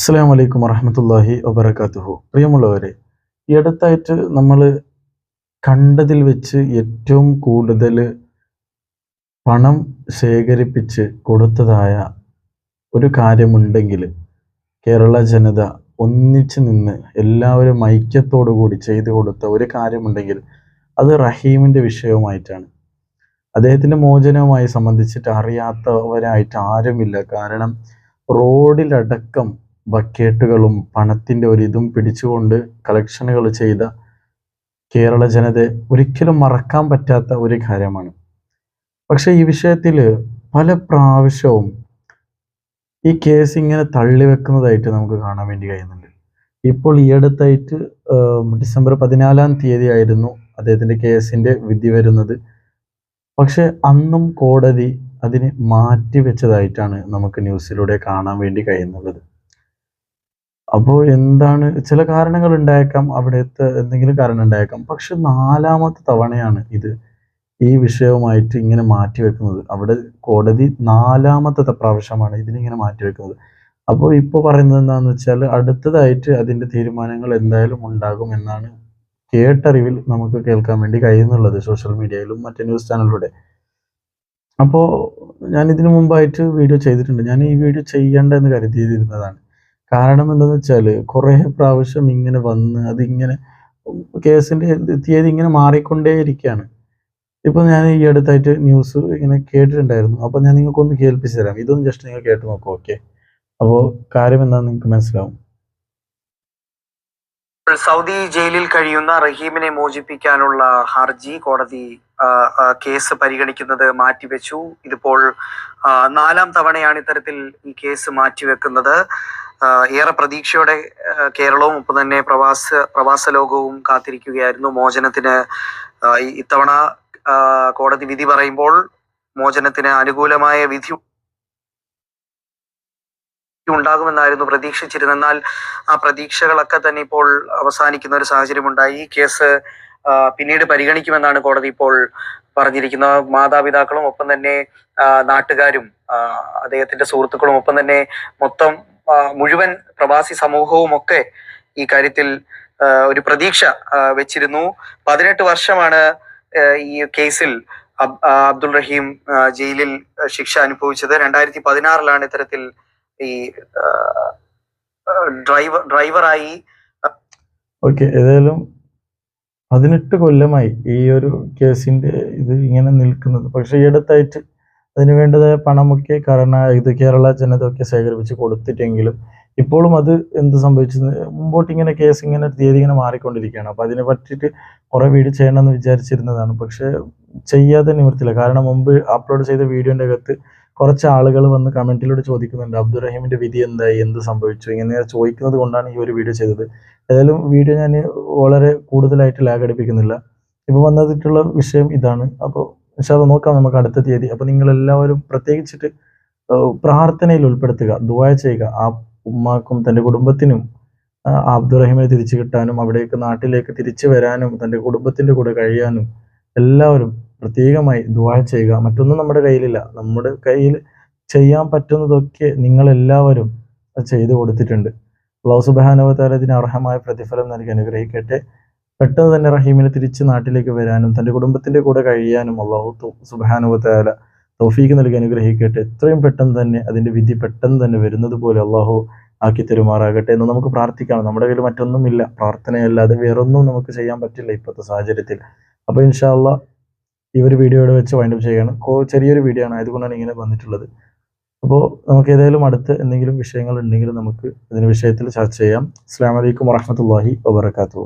അസ്സാം വലൈക്കും വറഹമത്തല്ലാഹി വബർക്കാത്തുഹു പ്രിയമുള്ളവരെ ഈ അടുത്തായിട്ട് നമ്മൾ കണ്ടതിൽ വെച്ച് ഏറ്റവും കൂടുതൽ പണം ശേഖരിപ്പിച്ച് കൊടുത്തതായ ഒരു കാര്യമുണ്ടെങ്കിൽ കേരള ജനത ഒന്നിച്ച് നിന്ന് എല്ലാവരും ഐക്യത്തോടു കൂടി ചെയ്തു കൊടുത്ത ഒരു കാര്യമുണ്ടെങ്കിൽ അത് റഹീമിന്റെ വിഷയവുമായിട്ടാണ്. അദ്ദേഹത്തിന്റെ മോചനവുമായി സംബന്ധിച്ചിട്ട് അറിയാത്തവരായിട്ട് ആരുമില്ല. കാരണം റോഡിലടക്കം ബക്കറ്റുകളും പണത്തിന്റെ ഒരു ഇതും പിടിച്ചുകൊണ്ട് കളക്ഷനുകൾ ചെയ്ത കേരള ജനത ഒരിക്കലും മറക്കാൻ പറ്റാത്ത ഒരു കാര്യമാണ്. പക്ഷേ ഈ വിഷയത്തിൽ പല പ്രാവശ്യവും ഈ കേസ് ഇങ്ങനെ തള്ളിവെക്കുന്നതായിട്ട് നമുക്ക് കാണാൻ വേണ്ടി കഴിയുന്നുണ്ട്. ഇപ്പോൾ ഈ അടുത്തായിട്ട് ഡിസംബർ പതിനാലാം തീയതി ആയിരുന്നു അദ്ദേഹത്തിന്റെ കേസിന്റെ വിധി വരുന്നത്. പക്ഷെ അന്നും കോടതി അതിനെ മാറ്റിവെച്ചതായിട്ടാണ് നമുക്ക് ന്യൂസിലൂടെ കാണാൻ വേണ്ടി കഴിയുന്നുള്ളത്. അപ്പോൾ എന്താണ് ചില കാരണങ്ങൾ ഉണ്ടായേക്കാം അവിടുത്തെ എന്തെങ്കിലും കാരണം ഉണ്ടായേക്കാം. പക്ഷെ നാലാമത്തെ തവണയാണ് ഇത് ഈ വിഷയവുമായിട്ട് ഇങ്ങനെ മാറ്റിവെക്കുന്നത്. അവിടെ കോടതി നാലാമത്തെ പ്രാവശ്യമാണ് ഇതിനിങ്ങനെ മാറ്റിവെക്കുന്നത്. അപ്പോൾ ഇപ്പോൾ പറയുന്നത് എന്താണെന്ന് വെച്ചാൽ അടുത്തതായിട്ട് അതിന്റെ തീരുമാനങ്ങൾ എന്തായാലും ഉണ്ടാകും എന്നാണ് കേട്ടറിവിൽ നമുക്ക് കേൾക്കാൻ വേണ്ടി കഴിയുന്നുള്ളത് സോഷ്യൽ മീഡിയയിലും മറ്റു ന്യൂസ് ചാനലിലൂടെ. അപ്പോൾ ഞാൻ ഇതിനു മുമ്പായിട്ട് വീഡിയോ ചെയ്തിട്ടുണ്ട്. ഞാൻ ഈ വീഡിയോ ചെയ്യേണ്ട എന്ന് കരുതിയിരുന്നതാണ്. കാരണം എന്താണെന്ന് വെച്ചാൽ കുറേ പ്രാവശ്യം ഇങ്ങനെ വന്ന് അതിങ്ങനെ കേസിന്റെ തീയതി ഇങ്ങനെ മാറിക്കൊണ്ടേയിരിക്കുകയാണ് ഇപ്പോൾ ഞാൻ ഈ അടുത്തായിട്ട് ന്യൂസ് ഇങ്ങനെ കേട്ടിട്ടുണ്ടായിരുന്നു. അപ്പോൾ ഞാൻ നിങ്ങൾക്കൊന്ന് കേൾപ്പിച്ച് തരാം ഇതൊന്ന് ജസ്റ്റ് നിങ്ങൾ കേട്ട് നോക്കൂ ഓക്കെ അപ്പോൾ കാര്യം എന്താണെന്ന് നിങ്ങൾക്ക് മനസ്സിലാവും. സൗദി ജയിലിൽ കഴിയുന്ന റഹീമിനെ മോചിപ്പിക്കാനുള്ള ഹർജി കോടതി കേസ് പരിഗണിക്കുന്നത് മാറ്റിവെച്ചു. ഇതിപ്പോൾ നാലാം തവണയാണ് ഇത്തരത്തിൽ ഈ കേസ് മാറ്റിവെക്കുന്നത്. ഏറെ പ്രതീക്ഷയോടെ കേരളവും ഒപ്പം തന്നെ പ്രവാസ പ്രവാസ ലോകവും കാത്തിരിക്കുകയായിരുന്നു. മോചനത്തിന് ഇത്തവണ കോടതി വിധി പറയുമ്പോൾ മോചനത്തിന് അനുകൂലമായ വിധി ഉണ്ടാകുമെന്നായിരുന്നു പ്രതീക്ഷിച്ചിരുന്നത്. എന്നാൽ ആ പ്രതീക്ഷകളൊക്കെ തന്നെ ഇപ്പോൾ അവസാനിക്കുന്ന ഒരു സാഹചര്യം ഉണ്ടായി ഈ കേസ് പിന്നീട് പരിഗണിക്കുമെന്നാണ് കോടതി ഇപ്പോൾ പറഞ്ഞിരിക്കുന്നത് മാതാപിതാക്കളും ഒപ്പം തന്നെ നാട്ടുകാരും അദ്ദേഹത്തിന്റെ സുഹൃത്തുക്കളും ഒപ്പം തന്നെ മൊത്തം മുഴുവൻ പ്രവാസി സമൂഹവും ഒക്കെ ഈ കാര്യത്തിൽ ഒരു പ്രതീക്ഷ വെച്ചിരുന്നു. പതിനെട്ട് വർഷമാണ് ഈ കേസിൽ അബ്- അബ്ദുൾ റഹീം ജയിലിൽ ശിക്ഷ അനുഭവിച്ചത്. രണ്ടായിരത്തി പതിനാറിലാണ് ഇത്തരത്തിൽ ഈ ഡ്രൈവർ ഡ്രൈവറായി. ഓക്കെ ഏതായാലും പതിനെട്ട് കൊല്ലമായി ഈ ഒരു കേസിന്റെ ഇത് ഇങ്ങനെ നിൽക്കുന്നത്. പക്ഷേ ഈ അടുത്തായിട്ട് അതിന് വേണ്ടതായ പണമൊക്കെ കരണ ഇത് കേരള ജനതയൊക്കെ ശേഖരിപ്പിച്ച് കൊടുത്തിട്ടെങ്കിലും ഇപ്പോഴും അത് എന്ത് സംഭവിച്ചത് മുമ്പോട്ട് ഇങ്ങനെ കേസ് ഇങ്ങനെ തീയതി ഇങ്ങനെ മാറിക്കൊണ്ടിരിക്കുകയാണ്. അപ്പോൾ അതിനെ പറ്റിയിട്ട് കുറേ വീട് ചെയ്യണമെന്ന് വിചാരിച്ചിരുന്നതാണ്. പക്ഷേ ചെയ്യാതെ നിവർത്തില്ല കാരണം മുമ്പ് അപ്ലോഡ് ചെയ്ത വീഡിയോന്റെ അകത്ത് കുറച്ച് ആളുകൾ വന്ന് കമന്റിലൂടെ ചോദിക്കുന്നുണ്ട് അബ്ദുറഹീമിന്റെ വിധി എന്തായി? എന്ത് സംഭവിച്ചു? ഇങ്ങനെ ചോദിക്കുന്നത് കൊണ്ടാണ് ഈ ഒരു വീഡിയോ ചെയ്തത്. ഏതായാലും വീഡിയോ ഞാൻ വളരെ കൂടുതലായിട്ട് ലാഗ് അടിപ്പിക്കുന്നില്ല. ഇപ്പോൾ വന്നിട്ടുള്ള വിഷയം ഇതാണ്. അപ്പോൾ പക്ഷെ അത് നോക്കാം നമുക്ക് അടുത്ത തീയതി. അപ്പോൾ നിങ്ങളെല്ലാവരും പ്രത്യേകിച്ചിട്ട് പ്രാർത്ഥനയിൽ ഉൾപ്പെടുത്തുക ദുആ ചെയ്യുക. ആ ഉമ്മാക്കും തന്റെ കുടുംബത്തിനും അബ്ദുറഹിമിനെ തിരിച്ചു കിട്ടാനും അവിടേക്ക് നാട്ടിലേക്ക് തിരിച്ചു വരാനും തന്റെ കുടുംബത്തിന്റെ കൂടെ കഴിയാനും എല്ലാവരും പ്രത്യേകമായി ദുആ ചെയ്യുക. മറ്റൊന്നും നമ്മുടെ കയ്യിലില്ല. നമ്മുടെ കയ്യിൽ ചെയ്യാൻ പറ്റുന്നതൊക്കെ നിങ്ങളെല്ലാവരും ചെയ്തു കൊടുത്തിട്ടുണ്ട്. അള്ളാഹു സുബാനുവത്താല ഇതിന് അർഹമായ പ്രതിഫലം നൽകി അനുഗ്രഹിക്കട്ടെ. പെട്ടെന്ന് തന്നെ റഹീമിനെ തിരിച്ച് നാട്ടിലേക്ക് വരാനും തന്റെ കുടുംബത്തിന്റെ കൂടെ കഴിയാനും അള്ളാഹു സുബാനുവത്താല തൗഫീക്ക് നൽകി അനുഗ്രഹിക്കട്ടെ. എത്രയും പെട്ടെന്ന് തന്നെ അതിന്റെ വിധി പെട്ടെന്ന് തന്നെ വരുന്നത് പോലെ അള്ളാഹു ആക്കി തരുമാറാകട്ടെ എന്ന് നമുക്ക് പ്രാർത്ഥിക്കാം നമ്മുടെ കയ്യിൽ മറ്റൊന്നുമില്ല. പ്രാർത്ഥനയല്ലാതെ വേറൊന്നും നമുക്ക് ചെയ്യാൻ പറ്റില്ല ഇപ്പോഴത്തെ സാഹചര്യത്തിൽ. അപ്പോൾ ഇൻഷാല്ല ഈ ഒരു വീഡിയോയുടെ വെച്ച് വൈൻഡപ്പ് ചെയ്യുകയാണ്. ചെറിയൊരു വീഡിയോ ആണ്. അതുകൊണ്ടാണ് ഇങ്ങനെ വന്നിട്ടുള്ളത്. അപ്പോൾ നമുക്ക് ഏതായാലും അടുത്ത് എന്തെങ്കിലും വിഷയങ്ങൾ ഉണ്ടെങ്കിൽ നമുക്ക് ഇതിന് വിഷയത്തിൽ ചർച്ച ചെയ്യാം. അസ്സാം വലൈക്കും വറഹമത്തല്ലാഹി വാബർക്കാത്തു